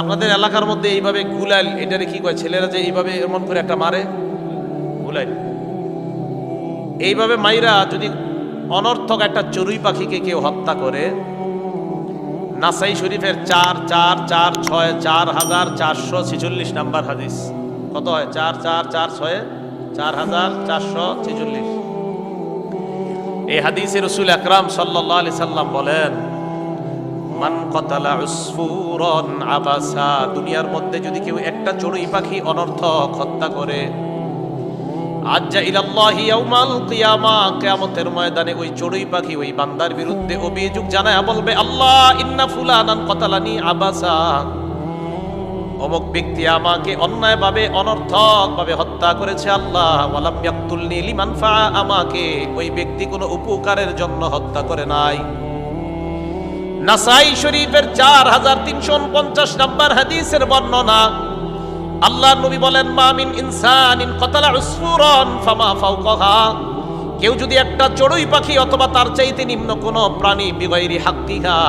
আপনাদের এলাকার মধ্যে এইভাবে গুলাইল এটারে কি কয়, ছেলেরা যে এইভাবে এমন করে একটা মারে? গুলাইল এইভাবে মাইরা যদি অনর্থক একটা চড়ুই পাখিকে কেউ হত্যা করে, নাসাই শরীফের চার চার চার, ছয়, চার হাজার চারশো ছেচল্লিশ নাম্বার হাদিস। কত হয়? চার চার চার, ছয়, চার হাজার চারশো ছেচল্লিশ। এই হাদিসে রসুল আকরাম সাল্লাহ আলি সাল্লাম বলেন মান কতালা উসফুরন আবাসা, দুনিয়ার মধ্যে যদি কেউ একটা চড়ুই পাখি অনর্থক হত্যা করে, আজ্জা ইলাল্লাহি ইয়াউমাল কিয়ামা, কিয়ামতের ময়দানে ওই চড়ুই পাখি ওই বান্দার বিরুদ্ধে অভিযোগ জানায়, বলবে, আল্লাহ, ইন্না ফুলানান কতালানি আবাসা। অমুক ব্যক্তি আমাকে অন্যায়ভাবে, অনর্থকভাবে হত্যা করেছে আল্লাহ, ওয়ালাম ইয়াকতুলনি লিমান ফা আমাকে। ওই ব্যক্তি কোনো উপকারের জন্য হত্যা করে নাই। নাসাই শরীফের চার হাজার তিনশো পঞ্চাশ নাম্বার হাদিসের বর্ণনা। আল্লাহ নবী বলেন মামিন ইনসানিন কতালা উসফুরন ফামা ফাওকাহা। কেউ যদি একটা চড়ুই পাখি অথবা তার চাইতে নিম্ন কোনো প্রাণী বিগৈরি হাক্কিহা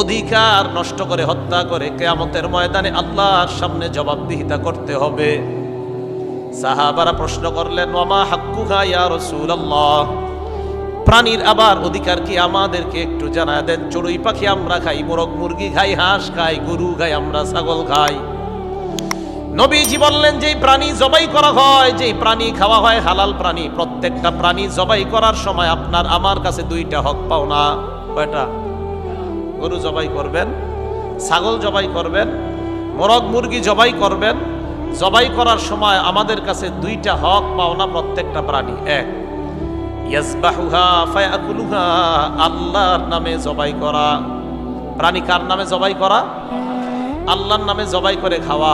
অধিকার নষ্ট করে হত্যা করে, কেয়ামতের ময়দানে আল্লাহর সামনে জবাবদিহিতা করতে হবে। সাহাবারা প্রশ্ন করলেন ওমা হাক্কুহা ইয়া রাসূলুল্লাহ? প্রাণীর আবার অধিকার কি আমাদেরকে একটু জানা দেন? চড়ুই পাখি আমরা খাই, মোরগ মুরগি খাই, হাঁস খাই, গরু খাই, আমরা ছাগল খাই। নবীজি বললেন, যেই প্রাণী জবাই করা হয়, যেই প্রাণী খাওয়া হয়, হালাল প্রাণী। প্রত্যেকটা প্রাণী জবাই করার সময় আপনার আমার কাছে দুইটা হক পাও না। কয়টা? গরু জবাই করবেন, ছাগল জবাই করবেন, মোরগ মুরগি জবাই করবেন। জবাই করার সময় আমাদের কাছে দুইটা হক পাওনা প্রত্যেকটা প্রাণী। এক ইয়াজবাহুহা ফায়াকুলুহা, আল্লাহর নামে জবাই করা। প্রাণী কার নামে জবাই করা? আল্লাহর নামে জবাই করে খাওয়া।